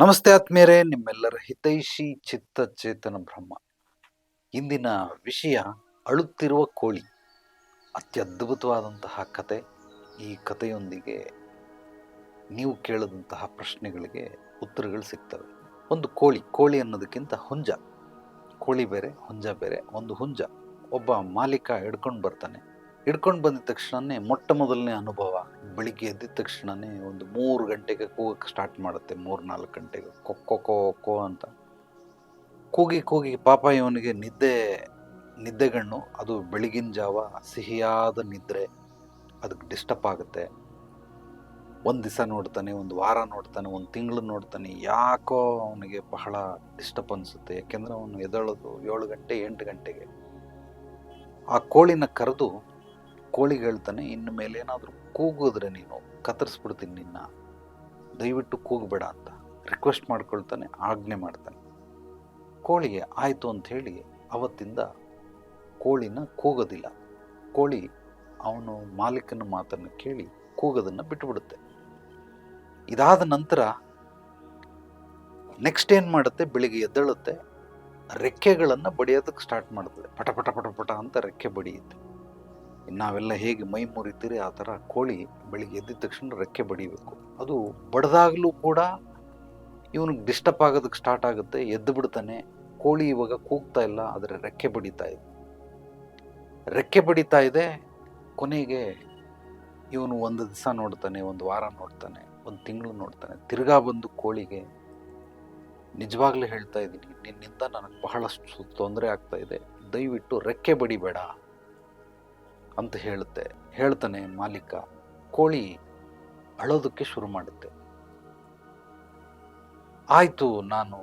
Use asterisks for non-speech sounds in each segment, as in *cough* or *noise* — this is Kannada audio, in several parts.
ನಮಸ್ತೆ ಆತ್ಮೀಯರೇ, ನಿಮ್ಮೆಲ್ಲರ ಹಿತೈಷಿ ಚಿತ್ತ ಚೇತನ ಬ್ರಹ್ಮ. ಇಂದಿನ ವಿಷಯ ಅಳುತ್ತಿರುವ ಕೋಳಿ. ಅತ್ಯದ್ಭುತವಾದಂತಹ ಕತೆ. ಈ ಕಥೆಯೊಂದಿಗೆ ನೀವು ಕೇಳಿದಂತಹ ಪ್ರಶ್ನೆಗಳಿಗೆ ಉತ್ತರಗಳು ಸಿಗ್ತವೆ. ಒಂದು ಕೋಳಿ ಕೋಳಿ ಅನ್ನೋದಕ್ಕಿಂತ ಹುಂಜ. ಕೋಳಿ ಬೇರೆ, ಹುಂಜ ಬೇರೆ. ಒಂದು ಹುಂಜ. ಒಬ್ಬ ಮಾಲೀಕ ಹಿಡ್ಕೊಂಡು ಬರ್ತಾನೆ. ಹಿಡ್ಕೊಂಡು ಬಂದಿದ ತಕ್ಷಣನೇ ಮೊಟ್ಟ ಮೊದಲನೇ ಅನುಭವ. ಬೆಳಿಗ್ಗೆ ಎದ್ದಿದ ತಕ್ಷಣನೇ ಒಂದು ಮೂರು ಗಂಟೆಗೆ ಕೂಗಕ್ಕೆ ಸ್ಟಾರ್ಟ್ ಮಾಡುತ್ತೆ. ಮೂರು ನಾಲ್ಕು ಗಂಟೆಗೆ ಕೊಕ್ಕೊ ಕೊಕ್ಕೊ ಅಂತ. ಕೂಗಿ ಕೂಗಿ ಪಾಪ ಇವನಿಗೆ ನಿದ್ದೆ, ನಿದ್ದೆಗಣ್ಣು. ಅದು ಬೆಳಗಿನ ಜಾವ ಸಿಹಿಯಾದ ನಿದ್ರೆ. ಅದಕ್ಕೆ ಡಿಸ್ಟರ್ಬ್ ಆಗುತ್ತೆ. ಒಂದು ದಿವಸ ನೋಡ್ತಾನೆ, ಒಂದು ವಾರ ನೋಡ್ತಾನೆ, ಒಂದು ತಿಂಗಳು ನೋಡ್ತಾನೆ. ಯಾಕೋ ಅವನಿಗೆ ಬಹಳ ಡಿಸ್ಟರ್ಬ್ ಅನಿಸುತ್ತೆ. ಯಾಕೆಂದ್ರೆ ಅವನು ಎದಳೋದು ಏಳು ಗಂಟೆ, ಎಂಟು ಗಂಟೆಗೆ. ಆ ಕೋಳಿನ ಕರೆದು ಕೋಳಿಗೆ ಹೇಳ್ತಾನೆ, ಇನ್ನು ಮೇಲೆ ಏನಾದರೂ ಕೂಗಿದ್ರೆ ನೀನು ಕತ್ತರಿಸ್ಬಿಡ್ತೀನಿ ನಿನ್ನ. ದಯವಿಟ್ಟು ಕೂಗಬೇಡ ಅಂತ ರಿಕ್ವೆಸ್ಟ್ ಮಾಡ್ಕೊಳ್ತಾನೆ, ಆಜ್ಞೆ ಮಾಡ್ತಾನೆ. ಕೋಳಿಗೆ ಆಯಿತು ಅಂತ ಹೇಳಿ ಅವತ್ತಿಂದ ಕೋಳಿನ ಕೂಗೋದಿಲ್ಲ. ಕೋಳಿ ಅವನು ಮಾಲೀಕನ ಮಾತನ್ನು ಕೇಳಿ ಕೂಗೋದನ್ನು ಬಿಟ್ಟುಬಿಡುತ್ತೆ ಇದಾದ ನಂತರ ನೆಕ್ಸ್ಟ್ ಏನು ಮಾಡುತ್ತೆ? ಬೆಳಿಗ್ಗೆ ಎದ್ದೇಳುತ್ತೆ, ರೆಕ್ಕೆಗಳನ್ನು ಬಡಿಯೋದಕ್ಕೆ ಸ್ಟಾರ್ಟ್ ಮಾಡ್ತದೆ ಪಟ ಪಟ ಪಟ ಪಟ ಅಂತ ರೆಕ್ಕೆ ಬಡಿಯುತ್ತೆ. ನಾವೆಲ್ಲ ಹೇಗೆ ಮೈ ಮುರಿತೀರಿ ಆ ಥರ ಕೋಳಿ ಬೆಳಿಗ್ಗೆ ಎದ್ದಿದ ತಕ್ಷಣ ರೆಕ್ಕೆ ಬಡಿಬೇಕು. ಅದು ಬಡ್ದಾಗಲೂ ಕೂಡ ಇವನಿಗೆ ಡಿಸ್ಟರ್ಬ್ ಆಗೋದಕ್ಕೆ ಸ್ಟಾರ್ಟ್ ಆಗುತ್ತೆ, ಎದ್ದು ಬಿಡ್ತಾನೆ. ಕೋಳಿ ಇವಾಗ ಕೂಗ್ತಾ ಇಲ್ಲ, ಆದರೆ ರೆಕ್ಕೆ ಬಡಿತಾ ಇದೆ. ರೆಕ್ಕೆ ಬಡಿತಾ ಇದೆ, ಕೊನೆಗೆ ಇವನು ಒಂದು ದಿವಸ ನೋಡ್ತಾನೆ, ಒಂದು ವಾರ ನೋಡ್ತಾನೆ, ಒಂದು ತಿಂಗಳು ನೋಡ್ತಾನೆ. ತಿರ್ಗಾ ಬಂದು ಕೋಳಿಗೆ ನಿಜವಾಗ್ಲೂ ಹೇಳ್ತಾ ಇದ್ದೀನಿ, ನಿನ್ನಿಂದ ನನಗೆ ಬಹಳಷ್ಟು ತೊಂದರೆ ಆಗ್ತಾ ಇದೆ. ದಯವಿಟ್ಟು ರೆಕ್ಕೆ ಬಡಿಬೇಡ. ಅಂತ ಹೇಳುತ್ತೆ. ಹೇಳ್ತಾನೆ ಮಾಲೀಕ, ಕೋಳಿ ಅಳೋದಕ್ಕೆ ಶುರು ಮಾಡುತ್ತೆ. ಆಯಿತು, ನಾನು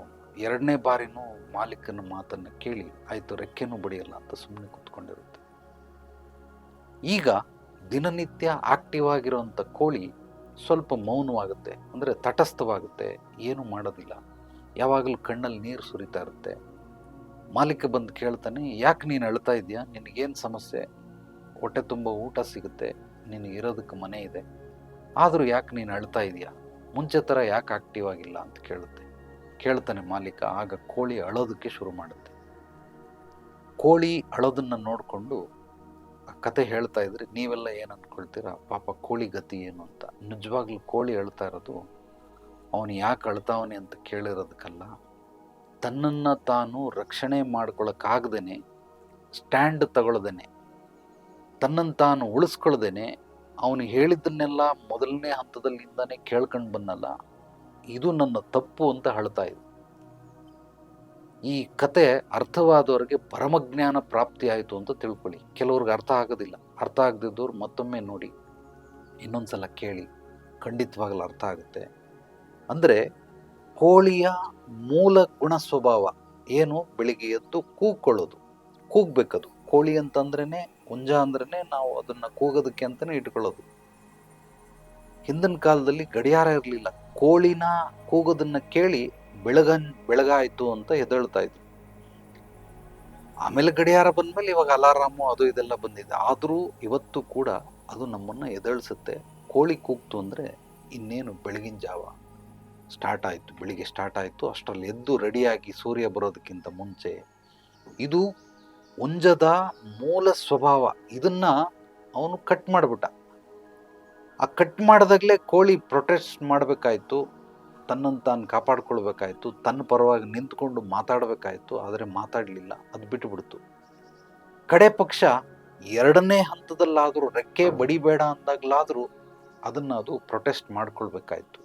ಎರಡನೇ ಬಾರಿನೂ ಮಾಲೀಕನ ಮಾತನ್ನು ಕೇಳಿ, ಆಯಿತು, ರೆಕ್ಕೆನೂ ಬಡಿಯಲ್ಲ ಅಂತ ಸುಮ್ಮನೆ ಕೂತ್ಕೊಂಡಿರುತ್ತೆ. ಈಗ ದಿನನಿತ್ಯ ಆಕ್ಟಿವ್ ಆಗಿರುವಂಥ ಕೋಳಿ ಸ್ವಲ್ಪ ಮೌನವಾಗುತ್ತೆ, ಅಂದರೆ ತಟಸ್ಥವಾಗುತ್ತೆ, ಏನು ಮಾಡೋದಿಲ್ಲ. ಯಾವಾಗಲೂ ಕಣ್ಣಲ್ಲಿ ನೀರು ಸುರಿತಾ ಇರುತ್ತೆ. ಮಾಲೀಕ ಬಂದು ಕೇಳ್ತಾನೆ, ಯಾಕೆ ನೀನು ಅಳ್ತಾ ಇದೆಯಾ? ನಿನಗೇನು ಸಮಸ್ಯೆ? ಹೊಟ್ಟೆ ತುಂಬ ಊಟ ಸಿಗುತ್ತೆ ನಿನಗೆ ಇರೋದಕ್ಕೆ ಮನೆ ಇದೆ. ಆದರೂ ಯಾಕೆ ನೀನು ಅಳ್ತಾ ಇದೆಯಾ? ಮುಂಚೆ ಥರ ಯಾಕೆ ಆಕ್ಟಿವ್ ಆಗಿಲ್ಲ ಅಂತ ಕೇಳುತ್ತೆ. ಕೇಳ್ತಾನೆ ಮಾಲೀಕ, ಆಗ ಕೋಳಿ ಅಳೋದಕ್ಕೆ ಶುರು ಮಾಡುತ್ತೆ. ಕೋಳಿ ಅಳೋದನ್ನು ನೋಡಿಕೊಂಡು ಆ ಕತೆ ಹೇಳ್ತಾ ಇದ್ರೆ ನೀವೆಲ್ಲ ಏನು ಅಂದ್ಕೊಳ್ತೀರಾ ಪಾಪ ಕೋಳಿ ಗತಿ ಏನು ಅಂತ. ನಿಜವಾಗ್ಲೂ ಕೋಳಿ ಅಳ್ತಾ ಇರೋದು ಅವನು ಯಾಕೆ ಅಳ್ತಾವನೆ ಅಂತ ಕೇಳಿರೋದಕ್ಕಲ್ಲ. ತನ್ನನ್ನು ತಾನು ರಕ್ಷಣೆ ಮಾಡ್ಕೊಳಕ್ಕಾಗ್ದೇ ಸ್ಟ್ಯಾಂಡ್ ತಗೊಳ್ದೇನೆ. ತನ್ನನ್ನು ತಾನು ಉಳಿಸ್ಕೊಳ್ದೇನೆ ಅವನು ಹೇಳಿದ್ದನ್ನೆಲ್ಲ ಮೊದಲನೇ ಹಂತದಲ್ಲಿಂದಾನೇ ಕೇಳ್ಕೊಂಡು ಬಂದಲ್ಲ. ಇದು ನನ್ನ ತಪ್ಪು ಅಂತ ಹೇಳ್ತಾ ಇದೆ ಈ ಕತೆ ಅರ್ಥವಾದವರಿಗೆ ಪರಮಜ್ಞಾನ ಪ್ರಾಪ್ತಿ ಆಯಿತು ಅಂತ ತಿಳ್ಕೊಳ್ಳಿ. ಕೆಲವ್ರಿಗೆ ಅರ್ಥ ಆಗೋದಿಲ್ಲ. ಅರ್ಥ ಆಗದಿದ್ದವ್ರು ಮತ್ತೊಮ್ಮೆ ನೋಡಿ. ಇನ್ನೊಂದ್ಸಲ ಕೇಳಿ. ಖಂಡಿತವಾಗಲು ಅರ್ಥ ಆಗುತ್ತೆ. ಅಂದರೆ ಕೋಳಿಯ ಮೂಲ ಗುಣ ಸ್ವಭಾವ ಏನು? ಬೆಳಿಗ್ಗೆ ಎದ್ದು ಕೂಗ್ಕೊಳ್ಳೋದು ಕೂಗ್ಬೇಕದು. ಕೋಳಿ ಅಂತಂದ್ರೇನೆ ಹುಂಜ ಅಂದ್ರೆ ನಾವು ಅದನ್ನ ಕೂಗೋದಕ್ಕೆ ಅಂತಾನೆ ಇಟ್ಕೊಳ್ಳೋದು. ಹಿಂದಿನ ಕಾಲದಲ್ಲಿ ಗಡಿಯಾರ ಇರಲಿಲ್ಲ. ಕೋಳಿನ ಕೂಗೋದನ್ನ ಕೇಳಿ ಬೆಳಗನ್, ಬೆಳಗಾಯ್ತು ಅಂತ ಹೆದಳ್ತಾ ಇದ್ರು. ಆಮೇಲೆ ಗಡಿಯಾರ ಬಂದ್ಮೇಲೆ ಇವಾಗ ಅಲಾರಾಮು ಅದು ಇದೆಲ್ಲ ಬಂದಿದೆ. ಆದರೂ ಇವತ್ತು ಕೂಡ ಅದು ನಮ್ಮನ್ನ ಎದಳಿಸುತ್ತೆ ಕೋಳಿ ಕೂಗ್ತು ಅಂದ್ರೆ ಇನ್ನೇನು ಬೆಳಗಿನ ಜಾವ ಸ್ಟಾರ್ಟ್ ಆಯಿತು. ಬೆಳಿಗ್ಗೆ ಸ್ಟಾರ್ಟ್ ಆಯಿತು. ಅಷ್ಟರಲ್ಲಿ ಎದ್ದು ರೆಡಿಯಾಗಿ ಸೂರ್ಯ ಬರೋದಕ್ಕಿಂತ ಮುಂಚೆ ಇದು ಹುಂಜದ ಮೂಲ ಸ್ವಭಾವ, ಇದನ್ನ ಅವನು ಕಟ್ ಮಾಡಿಬಿಟ್ಟ. ಆ ಕಟ್ ಮಾಡಿದಾಗಲೇ ಕೋಳಿ ಪ್ರೊಟೆಸ್ಟ್ ಮಾಡಬೇಕಾಯಿತು ತನ್ನನ್ನು ತಾನು ಕಾಪಾಡ್ಕೊಳ್ಬೇಕಾಯ್ತು, ತನ್ನ ಪರವಾಗಿ ನಿಂತ್ಕೊಂಡು ಮಾತಾಡಬೇಕಾಯಿತು, ಆದರೆ ಮಾತಾಡಲಿಲ್ಲ, ಅದು ಬಿಟ್ಟುಬಿಡ್ತು ಕಡೆ ಪಕ್ಷ ಎರಡನೇ ಹಂತದಲ್ಲಾದರೂ ರೆಕ್ಕೆ ಬಡಿಬೇಡ ಅಂದಾಗಲಾದರೂ ಅದನ್ನು ಅದು ಪ್ರೊಟೆಸ್ಟ್ ಮಾಡ್ಕೊಳ್ಬೇಕಾಯ್ತು.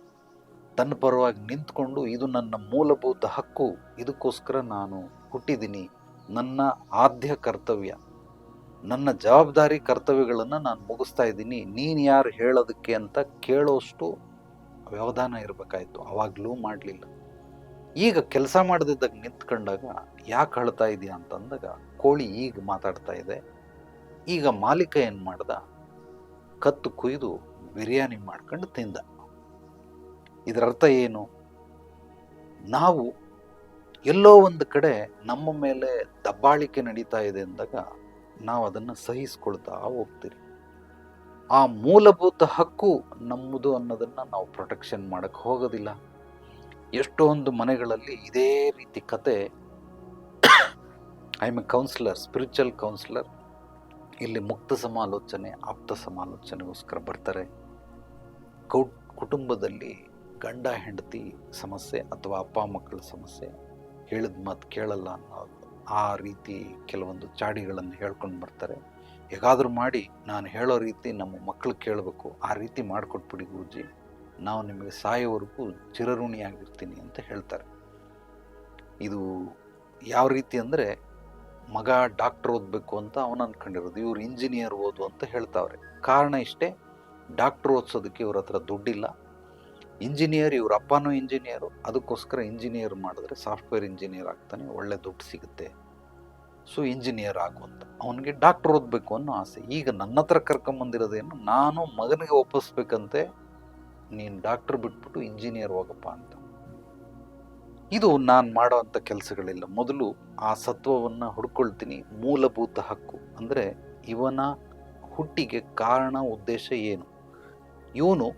ತನ್ನ ಪರವಾಗಿ ನಿಂತ್ಕೊಂಡು ಇದು ನನ್ನ ಮೂಲಭೂತ ಹಕ್ಕು, ಇದಕ್ಕೋಸ್ಕರ ನಾನು ಹುಟ್ಟಿದ್ದೀನಿ ನನ್ನ ಆದ್ಯ ಕರ್ತವ್ಯ, ನನ್ನ ಜವಾಬ್ದಾರಿ ಕರ್ತವ್ಯಗಳನ್ನು ನಾನು ಮುಗಿಸ್ತಾ ಇದ್ದೀನಿ. ನೀನು ಯಾರು ಹೇಳೋದಕ್ಕೆ ಅಂತ ಕೇಳೋಷ್ಟು ವ್ಯವಧಾನ ಇರಬೇಕಾಯ್ತು. ಅವಾಗಲೂ ಮಾಡಲಿಲ್ಲ. ಈಗ ಕೆಲಸ ಮಾಡದಿದ್ದಾಗ ನಿಂತ್ಕೊಂಡಾಗ ಯಾಕೆ ಅಳ್ತಾ ಇದೆಯಾ ಅಂತಂದಾಗ ಕೋಳಿ ಈಗ ಮಾತಾಡ್ತಾ ಇದೆ. ಈಗ ಮಾಲೀಕ ಏನು ಮಾಡ್ದ? ಕತ್ತು ಕುಯ್ದು ಬಿರಿಯಾನಿ ಮಾಡ್ಕೊಂಡು ತಿಂದ. ಇದರರ್ಥ ಏನು? ನಾವು ಎಲ್ಲೋ ಒಂದು ಕಡೆ ನಮ್ಮ ಮೇಲೆ ದಬ್ಬಾಳಿಕೆ ನಡೀತಾ ಇದೆ ಅಂದಾಗ ನಾವು ಅದನ್ನು ಸಹಿಸ್ಕೊಳ್ತಾ ಹೋಗ್ತೀರಿ. ಆ ಮೂಲಭೂತ ಹಕ್ಕು ನಮ್ಮದು ಅನ್ನೋದನ್ನು ನಾವು ಪ್ರೊಟೆಕ್ಷನ್ ಮಾಡೋಕ್ಕೆ ಹೋಗೋದಿಲ್ಲ. ಎಷ್ಟೊಂದು ಮನೆಗಳಲ್ಲಿ ಇದೇ ರೀತಿ ಕತೆ. I am a counsellor spiritual counsellor ಇಲ್ಲಿ ಮುಕ್ತ ಸಮಾಲೋಚನೆ, ಆಪ್ತ ಸಮಾಲೋಚನೆಗೋಸ್ಕರ ಬರ್ತಾರೆ. ಕೌ ಕುಟುಂಬದಲ್ಲಿ ಗಂಡ, ಹೆಂಡತಿ ಸಮಸ್ಯೆ ಅಥವಾ ಅಪ್ಪ, ಮಕ್ಕಳ ಸಮಸ್ಯೆ. ಹೇಳಿದ ಮಾತು ಕೇಳಲ್ಲ ಅನ್ನೋದು ಆ ರೀತಿ ಕೆಲವೊಂದು ಚಾಡಿಗಳನ್ನು ಹೇಳ್ಕೊಂಡು ಬರ್ತಾರೆ. ಹೇಗಾದರೂ ಮಾಡಿ ನಾನು ಹೇಳೋ ರೀತಿ ನಮ್ಮ ಮಕ್ಕಳು ಕೇಳಬೇಕು. ಆ ರೀತಿ ಮಾಡಿಕೊಟ್ಬಿಡಿ ಗುರುಜಿ. ನಾವು ನಿಮಗೆ ಸಾಯೋವರೆಗೂ ಚಿರಋಣಿಯಾಗಿರ್ತೀನಿ ಅಂತ ಹೇಳ್ತಾರೆ. ಇದು ಯಾವ ರೀತಿ ಅಂದರೆ ಮಗ ಡಾಕ್ಟರ್ ಓದಬೇಕು ಅಂತ ಅವನು ಅನ್ಕೊಂಡಿರೋದು, ಇವ್ರು ಇಂಜಿನಿಯರ್ ಓದು ಅಂತ ಹೇಳ್ತಾವ್ರೆ. ಕಾರಣ ಇಷ್ಟೇ, ಡಾಕ್ಟರ್ ಓದಿಸೋದಕ್ಕೆ ಇವ್ರ ಹತ್ರ ದುಡ್ಡಿಲ್ಲ. ಇಂಜಿನಿಯರ್, ಇವ್ರ ಅಪ್ಪನೂ ಇಂಜಿನಿಯರು. ಅದಕ್ಕೋಸ್ಕರ ಇಂಜಿನಿಯರ್ ಮಾಡಿದ್ರೆ ಸಾಫ್ಟ್ವೇರ್ ಇಂಜಿನಿಯರ್ ಆಗ್ತಾನೆ, ಒಳ್ಳೆ ದುಡ್ಡು ಸಿಗುತ್ತೆ. ಸೊ, ಇಂಜಿನಿಯರ್ ಆಗುವಂತ ಅವನಿಗೆ ಡಾಕ್ಟರ್ ಓದಬೇಕು ಅನ್ನೋ ಆಸೆ. ಈಗ ನನ್ನ ಹತ್ರ ಕರ್ಕೊಂಬಂದಿರೋದೇನು, ನಾನು ಮಗನಿಗೆ ಒಪ್ಪಿಸ್ಬೇಕಂತೆ, ನೀನು ಡಾಕ್ಟರ್ ಬಿಟ್ಬಿಟ್ಟು ಇಂಜಿನಿಯರ್ ಹೋಗಪ್ಪ ಅಂತ. ಇದು ನಾನು ಮಾಡೋವಂಥ ಕೆಲಸಗಳಿಲ್ಲ. ಮೊದಲು ಆ ಸತ್ವವನ್ನು ಹುಡ್ಕೊಳ್ತೀನಿ. ಮೂಲಭೂತ ಹಕ್ಕು. ಅಂದರೆ ಇವನ ಹುಟ್ಟಿಗೆ ಕಾರಣ, ಉದ್ದೇಶ ಏನು? ಇವನು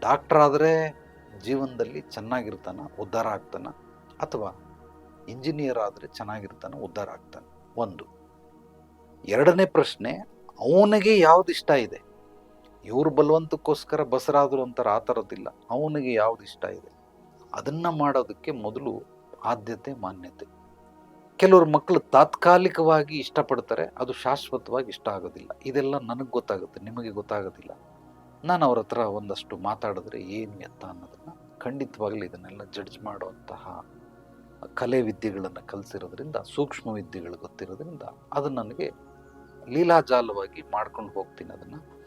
ಡಾಕ್ಟರ್ ಆದರೆ ಜೀವನದಲ್ಲಿ ಚೆನ್ನಾಗಿರ್ತಾನ, ಉದ್ಧಾರ ಆಗ್ತಾನ, ಅಥವಾ ಇಂಜಿನಿಯರ್ ಆದರೆ ಚೆನ್ನಾಗಿರ್ತಾನ, ಉದ್ಧಾರ ಆಗ್ತಾನೆ? ಒಂದು. ಎರಡನೇ ಪ್ರಶ್ನೆ, ಅವನಿಗೆ ಯಾವ್ದು ಇಷ್ಟ ಇದೆ? ಇವ್ರ ಬಲವಂತಕ್ಕೋಸ್ಕರ ಬಸರಾದರು ಅಂತಾರೆ, ಆ ಥರದ್ದಿಲ್ಲ ಅವನಿಗೆ ಯಾವ್ದು ಇಷ್ಟ ಇದೆ? ಅದನ್ನ ಮಾಡೋದಕ್ಕೆ ಮೊದಲು ಆದ್ಯತೆ, ಮಾನ್ಯತೆ. ಕೆಲವರು ಮಕ್ಕಳು ತಾತ್ಕಾಲಿಕವಾಗಿ ಇಷ್ಟಪಡ್ತಾರೆ, ಅದು ಶಾಶ್ವತವಾಗಿ ಇಷ್ಟ ಆಗೋದಿಲ್ಲ. ಇದೆಲ್ಲ ನನಗೆ ಗೊತ್ತಾಗುತ್ತೆ, ನಿಮಗೆ ಗೊತ್ತಾಗೋದಿಲ್ಲ. ನಾನು ಅವ್ರ ಹತ್ರ ಒಂದಷ್ಟು ಮಾತಾಡಿದ್ರೆ ಏನು ಎತ್ತ ಅನ್ನೋದನ್ನು ಖಂಡಿತವಾಗ್ಲೂ ಇದನ್ನೆಲ್ಲ ಜಡ್ಜ್ ಮಾಡುವಂತಹ ಕಲೆ ವಿದ್ಯೆಗಳನ್ನು ಕಲಿಸಿರೋದ್ರಿಂದ, ಸೂಕ್ಷ್ಮ ವಿದ್ಯೆಗಳು ಗೊತ್ತಿರೋದ್ರಿಂದ ಅದು ನನಗೆ ಲೀಲಾಜಾಲವಾಗಿ ಮಾಡ್ಕೊಂಡು ಹೋಗ್ತೀನಿ ಅದನ್ನು.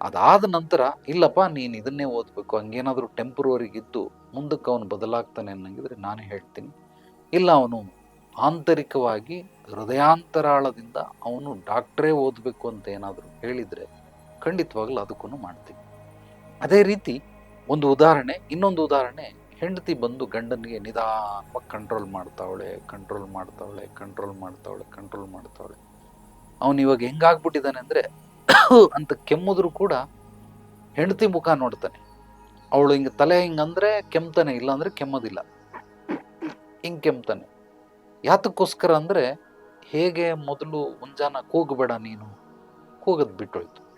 ಅದಾದ ನಂತರ, ಇಲ್ಲಪ್ಪ, ನೀನು ಇದನ್ನೇ ಓದಬೇಕು, ಹಂಗೇನಾದರೂ ಟೆಂಪ್ರವರಿಗಿದ್ದು ಮುಂದಕ್ಕೆ ಅವನು ಬದಲಾಗ್ತಾನೆ ಅನ್ನಂಗಿದ್ರೆ ನಾನು ಹೇಳ್ತೀನಿ. ಇಲ್ಲ, ಅವನು ಆಂತರಿಕವಾಗಿ ಹೃದಯಾಂತರಾಳದಿಂದ ಅವನು ಡಾಕ್ಟ್ರೇ ಓದಬೇಕು ಅಂತ ಏನಾದರೂ ಹೇಳಿದರೆ ಖಂಡಿತವಾಗ್ಲೂ ಅದಕ್ಕೂ ಮಾಡ್ತೀವಿ ಅದೇ ರೀತಿ ಒಂದು ಉದಾಹರಣೆ, ಇನ್ನೊಂದು ಉದಾಹರಣೆ, ಹೆಂಡತಿ ಬಂದು ಗಂಡನಿಗೆ ನಿಧಾನವಾಗಿ ಕಂಟ್ರೋಲ್ ಮಾಡ್ತಾವಳೆ ಕಂಟ್ರೋಲ್ ಮಾಡ್ತಾವಳೆ ಕಂಟ್ರೋಲ್ ಮಾಡ್ತಾವಳೆ ಕಂಟ್ರೋಲ್ ಮಾಡ್ತಾವಳೆ. ಅವನು ಇವಾಗ ಹೆಂಗಾಗ್ಬಿಟ್ಟಿದ್ದಾನೆ ಅಂದರೆ *coughs* ಅಂತ ಕೆಮ್ಮಿದ್ರು ಕೂಡ ಹೆಂಡತಿ ಮುಖ ನೋಡ್ತಾನೆ. ಅವಳು ಹಿಂಗೆ ತಲೆ ಹಿಂಗಂದ್ರೆ ಕೆಮ್ತಾನೆ, ಇಲ್ಲ ಅಂದ್ರೆ ಕೆಮ್ಮೋದಿಲ್ಲ. ಹಿಂಗೆ ಕೆಮ್ತಾನೆ. ಯಾತಕ್ಕೋಸ್ಕರ ಅಂದರೆ, ಹೇಗೆ ಮೊದಲು ಮುಂಜಾನೆ ಕೂಗಬೇಡ ನೀನು? ಕೂಗದ್ ಬಿಟ್ಟೋಯ್ತು.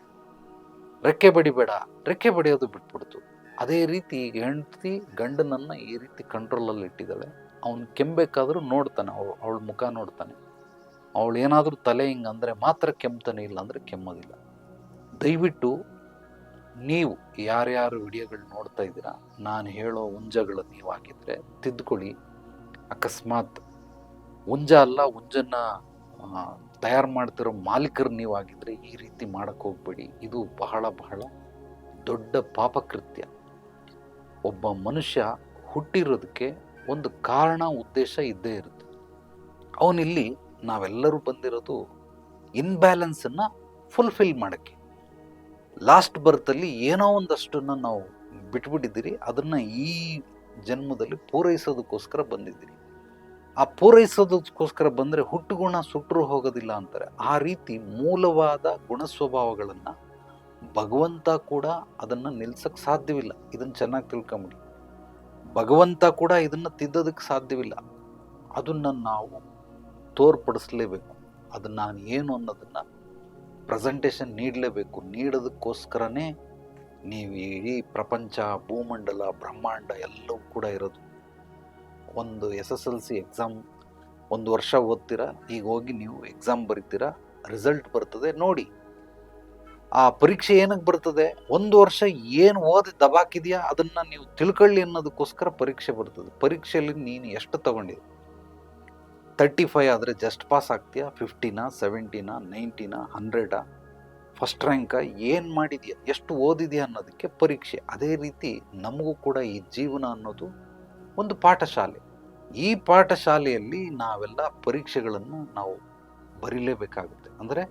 ರೆಕ್ಕೆ ಬಡಿಬೇಡ ರೆಕ್ಕೆ ಬಡಿಯೋದು ಬಿಟ್ಬಿಡ್ತು. ಅದೇ ರೀತಿ ಈಗ ಹೆಂಡತಿ ಗಂಡನನ್ನು ಈ ರೀತಿ ಕಂಟ್ರೋಲಲ್ಲಿ ಇಟ್ಟಿದ್ದಾಳೆ ಅವನು ಕೆಂಬೇಕಾದರೂ ನೋಡ್ತಾನೆ, ಅವಳು, ಅವಳ ಮುಖ ನೋಡ್ತಾನೆ. ಅವಳು ಏನಾದರೂ ತಲೆ ಹಿಂಗೆ ಅಂದರೆ ಮಾತ್ರ ಕೆಮ್ತಾನೆ ಇಲ್ಲ ಅಂದರೆ ಕೆಮ್ಮೋದಿಲ್ಲ. ದಯವಿಟ್ಟು ನೀವು ಯಾರ್ಯಾರು ವಿಡಿಯೋಗಳು ನೋಡ್ತಾ ಇದ್ದೀರಾ, ನಾನು ಹೇಳೋ ಉಂಜಗಳು ನೀವು ಹಾಕಿದರೆ ತಿದ್ದುಕೊಳ್ಳಿ ಅಕಸ್ಮಾತ್ ಉಂಜ ಅಲ್ಲ ಉಂಜನ್ನ ತಯಾರು ಮಾಡ್ತಿರೋ ಮಾಲೀಕರು ನೀವು ಆಗಿದ್ರೆ ಈ ರೀತಿ ಮಾಡಕ್ಕೆ ಹೋಗ್ಬೇಡಿ. ಇದು ಬಹಳ ಬಹಳ ದೊಡ್ಡ ಪಾಪಕೃತ್ಯ. ಒಬ್ಬ ಮನುಷ್ಯ ಹುಟ್ಟಿರೋದಕ್ಕೆ ಒಂದು ಕಾರಣ ಉದ್ದೇಶ ಇದ್ದೇ ಇರುತ್ತೆ. ಅವನಿಲ್ಲಿ ನಾವೆಲ್ಲರೂ ಬಂದಿರೋದು ಇನ್ಬ್ಯಾಲೆನ್ಸನ್ನು ಫುಲ್ಫಿಲ್ ಮಾಡೋಕ್ಕೆ. ಲಾಸ್ಟ್ ಬರ್ತಲ್ಲಿ ಏನೋ ಒಂದಷ್ಟನ್ನು ನಾವು ಬಿಟ್ಬಿಟ್ಟಿದ್ದೀರಿ, ಅದನ್ನು ಈ ಜನ್ಮದಲ್ಲಿ ಪೂರೈಸೋದಕ್ಕೋಸ್ಕರ ಬಂದಿದ್ದೀರಿ. ಆ ಪೂರೈಸೋದಕ್ಕೋಸ್ಕರ ಬಂದರೆ ಹುಟ್ಟುಗುಣ ಸುಟ್ಟರು ಹೋಗೋದಿಲ್ಲ ಅಂತಾರೆ. ಆ ರೀತಿ ಮೂಲವಾದ ಗುಣ ಸ್ವಭಾವಗಳನ್ನು ಭಗವಂತ ಕೂಡ ಅದನ್ನು ನಿಲ್ಸಕ್ಕೆ ಸಾಧ್ಯವಿಲ್ಲ. ಇದನ್ನು ಚೆನ್ನಾಗಿ ತಿಳ್ಕೊಂಬಿಡಿ. ಭಗವಂತ ಕೂಡ ಇದನ್ನು ತಿದ್ದೋದಕ್ಕೆ ಸಾಧ್ಯವಿಲ್ಲ. ಅದನ್ನು ನಾವು ತೋರ್ಪಡಿಸ್ಲೇಬೇಕು. ಅದು ನಾನು ಏನು ಅನ್ನೋದನ್ನು ಪ್ರೆಸೆಂಟೇಷನ್ ನೀಡಲೇಬೇಕು. ನೀಡೋದಕ್ಕೋಸ್ಕರನೇ ನೀವು ಇಡೀ ಪ್ರಪಂಚ, ಭೂಮಂಡಲ, ಬ್ರಹ್ಮಾಂಡ ಎಲ್ಲವೂ ಕೂಡ ಇರೋದು. ಒಂದು S S L C exam ಒಂದು ವರ್ಷ ಓದ್ತೀರಾ, ಈಗ ಹೋಗಿ ನೀವು ಎಕ್ಸಾಮ್ ಬರಿತೀರಾ ರಿಸಲ್ಟ್ ಬರ್ತದೆ ನೋಡಿ. ಆ ಪರೀಕ್ಷೆ ಏನಕ್ಕೆ ಬರ್ತದೆ? ಒಂದು ವರ್ಷ ಏನು ಓದಿ ದಬಾಕಿದೆಯಾ? ಅದನ್ನು ನೀವು ತಿಳ್ಕೊಳ್ಳಿ ಅನ್ನೋದಕ್ಕೋಸ್ಕರ ಪರೀಕ್ಷೆ ಬರ್ತದೆ. ಪರೀಕ್ಷೆಯಲ್ಲಿ ನೀನು ಎಷ್ಟು ತಗೊಂಡಿದೆ? ತರ್ಟಿ ಫೈವ್ ಆದರೆ ಜಸ್ಟ್ ಪಾಸ್ ಆಗ್ತೀಯಾ? ಫಿಫ್ಟಿನಾ ಸೆವೆಂಟಿನಾ ನೈಂಟಿನಾ ಹಂಡ್ರೆಡಾ ಫಸ್ಟ್ ರ್ಯಾಂಕ ಏನು ಮಾಡಿದೆಯಾ? ಎಷ್ಟು ಓದಿದೆಯಾ ಅನ್ನೋದಕ್ಕೆ ಪರೀಕ್ಷೆ. ಅದೇ ರೀತಿ ನಮಗೂ ಕೂಡ ಈ ಜೀವನ ಅನ್ನೋದು ಒಂದು ಪಾಠಶಾಲೆ. ಈ ಪಾಠಶಾಲೆಯಲ್ಲಿ ನಾವೆಲ್ಲ ಪರೀಕ್ಷೆಗಳನ್ನು ನಾವು ಬರೀಲೇಬೇಕಾಗುತ್ತೆ. ಅಂದರೆ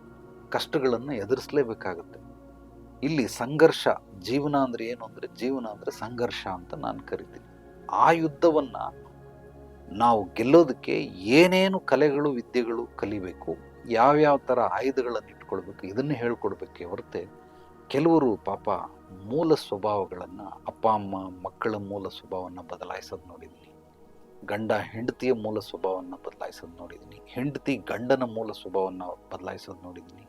ಕಷ್ಟಗಳನ್ನು ಎದುರಿಸಲೇಬೇಕಾಗುತ್ತೆ. ಇಲ್ಲಿ ಸಂಘರ್ಷ, ಜೀವನ ಅಂದರೆ ಏನು ಅಂದರೆ ಜೀವನ ಅಂದರೆ ಸಂಘರ್ಷ ಅಂತ ನಾನು ಕರಿತೀನಿ. ಆ ಯುದ್ಧವನ್ನು ನಾವು ಗೆಲ್ಲೋದಕ್ಕೆ ಏನೇನು ಕಲೆಗಳು, ವಿದ್ಯೆಗಳು ಕಲಿಬೇಕು, ಯಾವ್ಯಾವ ಥರ ಆಯುಧಗಳನ್ನು ಇಟ್ಕೊಳ್ಬೇಕು ಇದನ್ನು ಹೇಳ್ಕೊಡ್ಬೇಕೆ ಹೊರತೆ ಕೆಲವರು ಪಾಪ ಮೂಲ ಸ್ವಭಾವಗಳನ್ನು ಅಪ್ಪ, ಅಮ್ಮ, ಮಕ್ಕಳ ಮೂಲ ಸ್ವಭಾವವನ್ನು ಬದಲಾಯಿಸೋದು ನೋಡಿದ್ದೀನಿ ಗಂಡ ಹೆಂಡತಿಯ ಮೂಲ ಸ್ವಭಾವವನ್ನು ಬದಲಾಯಿಸೋದು ನೋಡಿದ್ದೀನಿ ಹೆಂಡತಿ ಗಂಡನ ಮೂಲ ಸ್ವಭಾವವನ್ನು ಬದಲಾಯಿಸೋದು ನೋಡಿದ್ದೀನಿ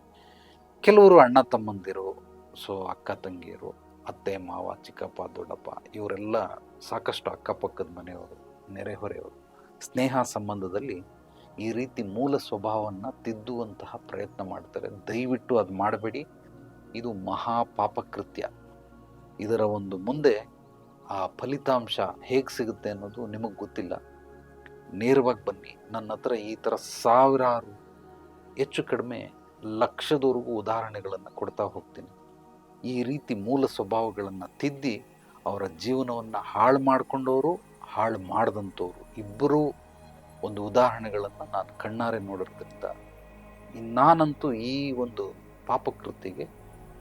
ಕೆಲವರು ಅಣ್ಣ ತಮ್ಮಂದಿರು, ಸೊ ಅಕ್ಕ ತಂಗಿಯರು, ಅತ್ತೆ, ಮಾವ, ಚಿಕ್ಕಪ್ಪ, ದೊಡ್ಡಪ್ಪ, ಇವರೆಲ್ಲ ಸಾಕಷ್ಟು ಅಕ್ಕಪಕ್ಕದ ಮನೆಯವರು, ನೆರೆಹೊರೆಯವರು. ಸ್ನೇಹ ಸಂಬಂಧದಲ್ಲಿ ಈ ರೀತಿ ಮೂಲ ಸ್ವಭಾವವನ್ನು ತಿದ್ದುವಂತಹ ಪ್ರಯತ್ನ ಮಾಡ್ತಾರೆ. ದಯವಿಟ್ಟು ಅದು ಮಾಡಬೇಡಿ. ಇದು ಮಹಾ ಪಾಪಕೃತ್ಯ ಇದರ ಒಂದು ಮುಂದೆ ಆ ಫಲಿತಾಂಶ ಹೇಗೆ ಸಿಗುತ್ತೆ ಅನ್ನೋದು ನಿಮಗೆ ಗೊತ್ತಿಲ್ಲ. ನೇರವಾಗಿ ಬನ್ನಿ. ನನ್ನ ಹತ್ರ ಈ ಥರ ಸಾವಿರಾರು, ಹೆಚ್ಚು ಕಡಿಮೆ ಲಕ್ಷದವರೆಗೂ ಉದಾಹರಣೆಗಳನ್ನು ಕೊಡ್ತಾ ಹೋಗ್ತೀನಿ. ಈ ರೀತಿ ಮೂಲ ಸ್ವಭಾವಗಳನ್ನು ತಿದ್ದಿ ಅವರ ಜೀವನವನ್ನು ಹಾಳು ಮಾಡಿಕೊಂಡವರು, ಹಾಳು ಮಾಡಿದಂಥವ್ರು ಇಬ್ಬರೂ ಒಂದು ಉದಾಹರಣೆಗಳನ್ನು ನಾನು ಕಣ್ಣಾರೆ ನೋಡಿರೋದ್ರಿಂದ ನಾನಂತೂ ಈ ಒಂದು ಪಾಪಕೃತಿಗೆ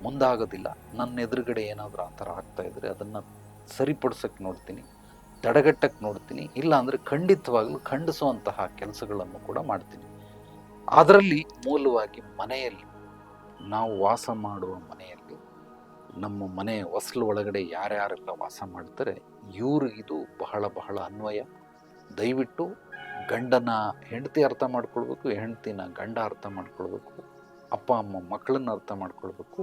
ಮುಂದಾಗೋದಿಲ್ಲ. ನನ್ನ ಎದುರುಗಡೆ ಏನಾದರೂ ಆ ಥರ ಆಗ್ತಾಯಿದ್ರೆ ಅದನ್ನು ಸರಿಪಡಿಸೋಕ್ಕೆ ನೋಡ್ತೀನಿ ತಡೆಗಟ್ಟಕ್ಕೆ ನೋಡ್ತೀನಿ, ಇಲ್ಲ ಅಂದರೆ ಖಂಡಿತವಾಗ್ಲೂ ಖಂಡಿಸುವಂತಹ ಕೆಲಸಗಳನ್ನು ಕೂಡ ಮಾಡ್ತೀನಿ. ಅದರಲ್ಲಿ ಮೂಲವಾಗಿ ಮನೆಯಲ್ಲಿ ನಾವು ವಾಸ ಮಾಡುವ ಮನೆಯಲ್ಲಿ ನಮ್ಮ ಮನೆ ಹೊಸಲು ಒಳಗಡೆ ಯಾರ್ಯಾರೆಲ್ಲ ವಾಸ ಮಾಡ್ತಾರೆ ಇವ್ರಿಗಿದು ಬಹಳ ಬಹಳ ಅನ್ವಯ. ದಯವಿಟ್ಟು ಗಂಡನ ಹೆಂಡತಿ ಅರ್ಥ ಮಾಡ್ಕೊಳ್ಬೇಕು, ಹೆಂಡತಿನ ಗಂಡ ಅರ್ಥ ಮಾಡ್ಕೊಳ್ಬೇಕು, ಅಪ್ಪ, ಅಮ್ಮ ಮಕ್ಕಳನ್ನ ಅರ್ಥ ಮಾಡ್ಕೊಳ್ಬೇಕು.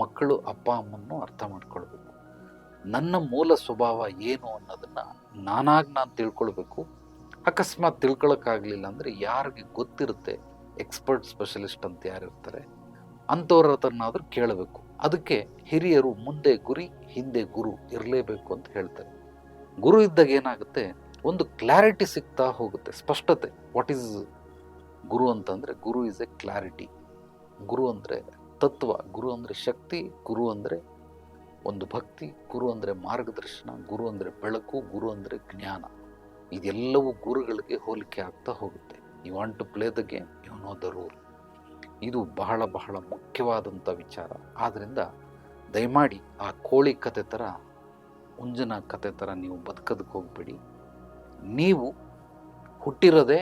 ಮಕ್ಕಳು ಅಪ್ಪ ಅಮ್ಮನ್ನು ಅರ್ಥ ಮಾಡ್ಕೊಳ್ಬೇಕು. ನನ್ನ ಮೂಲ ಸ್ವಭಾವ ಏನು ಅನ್ನೋದನ್ನು ನಾನಾಗಿ ನಾನು ತಿಳ್ಕೊಳ್ಬೇಕು. ಅಕಸ್ಮಾತ್ ತಿಳ್ಕೊಳಕ್ಕಾಗಲಿಲ್ಲ ಅಂದರೆ ಯಾರಿಗೆ ಗೊತ್ತಿರುತ್ತೆ ಎಕ್ಸ್ಪರ್ಟ್ ಸ್ಪೆಷಲಿಸ್ಟ್ ಅಂತ ಯಾರಿರ್ತಾರೆ, ಅಂಥವ್ರ ಹತ್ರನಾದರೂ ಕೇಳಬೇಕು. ಅದಕ್ಕೆ ಹಿರಿಯರು ಮುಂದೆ ಗುರಿ, ಹಿಂದೆ ಗುರು ಇರಲೇಬೇಕು ಅಂತ ಹೇಳ್ತಾರೆ. ಗುರು ಇದ್ದಾಗ ಏನಾಗುತ್ತೆ, ಒಂದು ಕ್ಲಾರಿಟಿ ಸಿಗ್ತಾ ಹೋಗುತ್ತೆ, ಸ್ಪಷ್ಟತೆ. ವಾಟ್ ಈಸ್ ಗುರು ಅಂತಂದರೆ ಗುರು ಇಸ್ ಎ ಕ್ಲಾರಿಟಿ ಗುರು ಅಂದರೆ ತತ್ವ ಗುರು ಅಂದರೆ ಶಕ್ತಿ, ಗುರು ಅಂದರೆ ಒಂದು ಭಕ್ತಿ, ಗುರು ಅಂದರೆ ಮಾರ್ಗದರ್ಶನ, ಗುರು ಅಂದರೆ ಬೆಳಕು, ಗುರು ಅಂದರೆ ಜ್ಞಾನ. ಇದೆಲ್ಲವೂ ಗುರುಗಳಿಗೆ ಹೋಲಿಕೆ ಆಗ್ತಾ ಹೋಗುತ್ತೆ. You want to play the game you know the rule ಇದು ಬಹಳ ಬಹಳ ಮುಖ್ಯವಾದಂಥ ವಿಚಾರ. ಆದ್ದರಿಂದ ದಯಮಾಡಿ ಆ ಕೋಳಿ ಕತೆ ಥರ ಉಂಜನ ಕತೆ ಥರ ನೀವು ಬದುಕೋದಕ್ಕೆ ಹೋಗ್ಬೇಡಿ. ನೀವು ಹುಟ್ಟಿರೋದೇ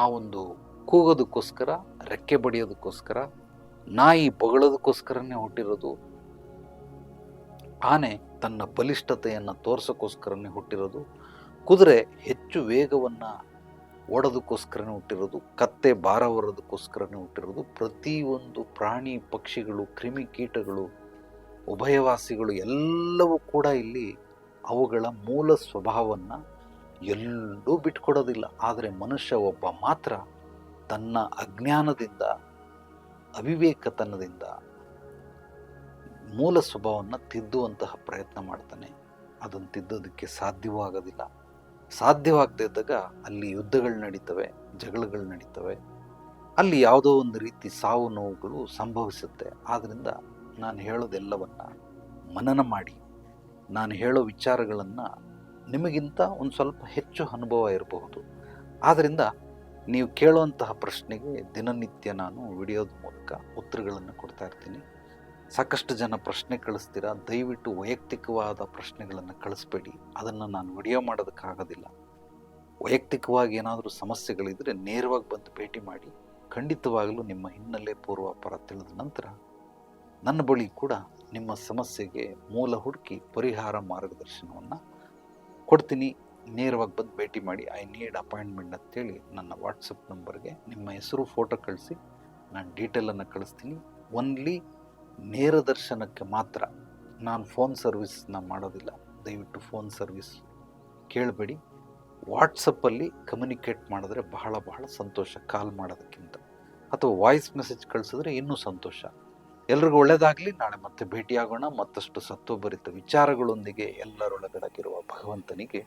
ಆ ಒಂದು ಕೂಗೋದಕ್ಕೋಸ್ಕರ, ರೆಕ್ಕೆ ಬಡಿಯೋದಕ್ಕೋಸ್ಕರ ನಾಯಿ ಬಗಳೋದಕ್ಕೋಸ್ಕರನೇ ಹುಟ್ಟಿರೋದು. ಆನೆ ತನ್ನ ಬಲಿಷ್ಠತೆಯನ್ನು ತೋರ್ಸೋಕ್ಕೋಸ್ಕರನೇ ಹುಟ್ಟಿರೋದು. ಕುದುರೆ ಹೆಚ್ಚು ವೇಗವನ್ನು ಓಡೋದಕ್ಕೋಸ್ಕರನೇ ಹುಟ್ಟಿರೋದು. ಕತ್ತೆ ಭಾರ ಹೊರೋದಕ್ಕೋಸ್ಕರನೇ ಹುಟ್ಟಿರೋದು. ಪ್ರತಿಯೊಂದು ಪ್ರಾಣಿ ಪಕ್ಷಿಗಳು, ಕ್ರಿಮಿ ಕೀಟಗಳು, ಉಭಯವಾಸಿಗಳು ಎಲ್ಲವೂ ಕೂಡ ಇಲ್ಲಿ ಅವುಗಳ ಮೂಲ ಸ್ವಭಾವವನ್ನು ಎಲ್ಲೂ ಬಿಟ್ಕೊಡೋದಿಲ್ಲ. ಆದರೆ ಮನುಷ್ಯ ಒಬ್ಬ ಮಾತ್ರ ತನ್ನ ಅಜ್ಞಾನದಿಂದ ಅವಿವೇಕತನದಿಂದ ಮೂಲ ಸ್ವಭಾವವನ್ನು ತಿದ್ದುವಂತಹ ಪ್ರಯತ್ನ ಮಾಡ್ತಾನೆ. ಅದನ್ನು ತಿದ್ದೋದಕ್ಕೆ ಸಾಧ್ಯವೂ ಆಗೋದಿಲ್ಲ ಸಾಧ್ಯವಾಗದೇ ಇದ್ದಾಗ ಅಲ್ಲಿ ಯುದ್ಧಗಳು ನಡೀತವೆ, ಜಗಳಗಳು ನಡೀತವೆ. ಅಲ್ಲಿ ಯಾವುದೋ ಒಂದು ರೀತಿ ಸಾವು ನೋವುಗಳು ಸಂಭವಿಸುತ್ತೆ. ಆದ್ದರಿಂದ ನಾನು ಹೇಳೋದೆಲ್ಲವನ್ನು ಮನನ ಮಾಡಿ, ನಾನು ಹೇಳೋ ವಿಚಾರಗಳನ್ನು ನಿಮಗಿಂತ ಒಂದು ಸ್ವಲ್ಪ ಹೆಚ್ಚು ಅನುಭವ ಇರಬಹುದು. ಆದ್ದರಿಂದ ನೀವು ಕೇಳುವಂತಹ ಪ್ರಶ್ನೆಗೆ ದಿನನಿತ್ಯ ನಾನು ವಿಡಿಯೋದ ಮೂಲಕ ಉತ್ತರಗಳನ್ನು ಕೊಡ್ತಾ ಇರ್ತೀನಿ. ಸಾಕಷ್ಟು ಜನ ಪ್ರಶ್ನೆ ಕಳಿಸ್ತೀರಾ? ದಯವಿಟ್ಟು ವೈಯಕ್ತಿಕವಾದ ಪ್ರಶ್ನೆಗಳನ್ನು ಕಳಿಸ್ಬೇಡಿ. ಅದನ್ನು ನಾನು ವಿಡಿಯೋ ಮಾಡೋದಕ್ಕಾಗೋದಿಲ್ಲ ವೈಯಕ್ತಿಕವಾಗಿ ಏನಾದರೂ ಸಮಸ್ಯೆಗಳಿದ್ದರೆ ನೇರವಾಗಿ ಬಂದು ಭೇಟಿ ಮಾಡಿ, ಖಂಡಿತವಾಗಲೂ ನಿಮ್ಮ ಹಿನ್ನೆಲೆ ಪೂರ್ವಾಪರ ತಿಳಿದ ನಂತರ ನನ್ನ ಬಳಿ ಕೂಡ ನಿಮ್ಮ ಸಮಸ್ಯೆಗೆ ಮೂಲ ಹುಡುಕಿ ಪರಿಹಾರ ಮಾರ್ಗದರ್ಶನವನ್ನು ಕೊಡ್ತೀನಿ. ನೇರವಾಗಿ ಬಂದು ಭೇಟಿ ಮಾಡಿ, ಐ ನೀಡ್ ಅಪಾಯಿಂಟ್ಮೆಂಟ್ ಅಂತೇಳಿ ನನ್ನ ವಾಟ್ಸಪ್ ನಂಬರ್ಗೆ ನಿಮ್ಮ ಹೆಸರು, ಫೋಟೋ ಕಳಿಸಿ. ನಾನು ಡೀಟೇಲನ್ನು ಕಳಿಸ್ತೀನಿ. ಓನ್ಲಿ ನೇರ ದರ್ಶನಕ್ಕೆ ಮಾತ್ರ ನಾನು ಫೋನ್ ಸರ್ವಿಸ್ನ ಮಾಡೋದಿಲ್ಲ. ದಯವಿಟ್ಟು ಫೋನ್ ಸರ್ವಿಸ್ ಕೇಳಬೇಡಿ. ವಾಟ್ಸಪ್ಪಲ್ಲಿ ಕಮ್ಯುನಿಕೇಟ್ ಮಾಡಿದ್ರೆ ಬಹಳ ಬಹಳ ಸಂತೋಷ ಕಾಲ್ ಮಾಡೋದಕ್ಕಿಂತ. ಅಥವಾ ವಾಯ್ಸ್ ಮೆಸೇಜ್ ಕಳಿಸಿದ್ರೆ ಇನ್ನೂ ಸಂತೋಷ. ಎಲ್ರಿಗೂ ಒಳ್ಳೆಯದಾಗಲಿ ನಾಳೆ ಮತ್ತೆ ಭೇಟಿಯಾಗೋಣ. ಮತ್ತಷ್ಟು ಸತ್ವಭರಿತ ವಿಚಾರಗಳೊಂದಿಗೆ ಎಲ್ಲರೊಳಗಡಗಿರುವ ಭಗವಂತನಿಗೆ